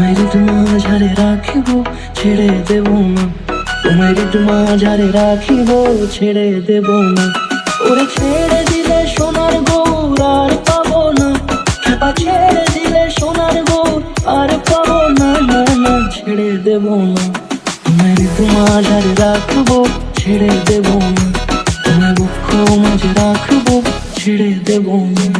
তোমায় ঋতুমা ঝাড়ে রাখিব ছেড়ে দেব না তোমায় ঋতুমা ঝাড়ে রাখিব ছেড়ে দেব না ওরে ছেড়ে দিলে সোনার গৌর আর পাবো না ছেড়ে দিলে সোনার গৌর আর পাবো না না না ছেড়ে দেব না তোমায় ঋতুমা ঝাড়ে রাখব ছেড়ে দেব না তোমায় বক্ষ মাঝে রাখব ছেড়ে দেব না